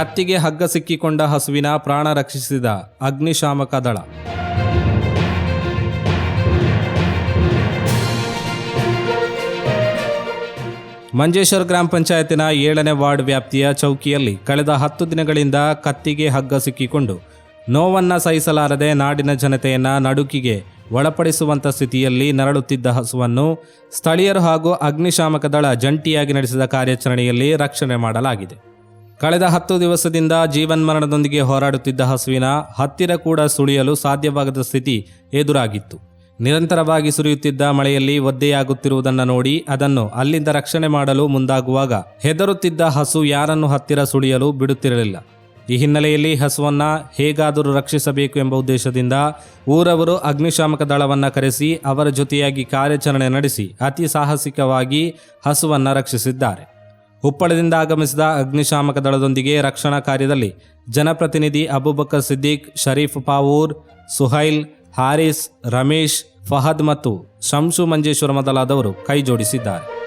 ಕತ್ತಿಗೆ ಹಗ್ಗ ಸಿಕ್ಕಿಕೊಂಡ ಹಸುವಿನ ಪ್ರಾಣ ರಕ್ಷಿಸಿದ ಅಗ್ನಿಶಾಮಕ ದಳ. ಮಂಜೇಶ್ವರ ಗ್ರಾಮ ಪಂಚಾಯತಿನ ಏಳನೇ ವಾರ್ಡ್ ವ್ಯಾಪ್ತಿಯ ಚೌಕಿಯಲ್ಲಿ ಕಳೆದ ಹತ್ತು ದಿನಗಳಿಂದ ಕತ್ತಿಗೆ ಹಗ್ಗ ಸಿಕ್ಕಿಕೊಂಡು ನೋವನ್ನ ಸಹಿಸಲಾರದೆ ನಾಡಿನ ಜನತೆಯನ್ನ ನಡುಕಿಗೆ ಒಳಪಡಿಸುವಂತ ಸ್ಥಿತಿಯಲ್ಲಿ ನರಳುತ್ತಿದ್ದ ಹಸುವನ್ನು ಸ್ಥಳೀಯರು ಹಾಗೂ ಅಗ್ನಿಶಾಮಕ ದಳ ಜಂಟಿಯಾಗಿ ನಡೆಸಿದ ಕಾರ್ಯಾಚರಣೆಯಲ್ಲಿ ರಕ್ಷಣೆ ಮಾಡಲಾಗಿದೆ. ಕಳೆದ ಹತ್ತು ದಿವಸದಿಂದ ಜೀವನ್ಮರಣದೊಂದಿಗೆ ಹೋರಾಡುತ್ತಿದ್ದ ಹಸುವಿನ ಹತ್ತಿರ ಕೂಡ ಸುಳಿಯಲು ಸಾಧ್ಯವಾಗದ ಸ್ಥಿತಿ ಎದುರಾಗಿತ್ತು. ನಿರಂತರವಾಗಿ ಸುರಿಯುತ್ತಿದ್ದ ಮಳೆಯಲ್ಲಿ ಒದ್ದೆಯಾಗುತ್ತಿರುವುದನ್ನು ನೋಡಿ ಅದನ್ನು ಅಲ್ಲಿಂದ ರಕ್ಷಣೆ ಮಾಡಲು ಮುಂದಾಗುವಾಗ ಹೆದರುತ್ತಿದ್ದ ಹಸು ಯಾರನ್ನು ಹತ್ತಿರ ಸುಳಿಯಲು ಬಿಡುತ್ತಿರಲಿಲ್ಲ. ಈ ಹಿನ್ನೆಲೆಯಲ್ಲಿ ಹಸುವನ್ನು ಹೇಗಾದರೂ ರಕ್ಷಿಸಬೇಕು ಎಂಬ ಉದ್ದೇಶದಿಂದ ಊರವರು ಅಗ್ನಿಶಾಮಕ ದಳವನ್ನು ಕರೆಸಿ ಅವರ ಜೊತೆಯಾಗಿ ಕಾರ್ಯಾಚರಣೆ ನಡೆಸಿ ಅತಿ ಸಾಹಸಿಕವಾಗಿ ಹಸುವನ್ನು ರಕ್ಷಿಸಿದ್ದಾರೆ. ಉಪ್ಪಳದಿಂದ ಆಗಮಿಸಿದ ಅಗ್ನಿಶಾಮಕ ದಳದೊಂದಿಗೆ ರಕ್ಷಣಾ ಕಾರ್ಯದಲ್ಲಿ ಜನಪ್ರತಿನಿಧಿ ಅಬುಬಕರ್ ಸಿದ್ದಿಕ್, ಶರೀಫ್ ಪಾವೂರ್, ಸುಹೈಲ್, ಹಾರಿಸ್, ರಮೇಶ್, ಫಹದ್ ಮತ್ತು ಶಂಶು ಮಂಜೇಶ್ವರ ಮೊದಲಾದವರು ಕೈ ಜೋಡಿಸಿದ್ದಾರೆ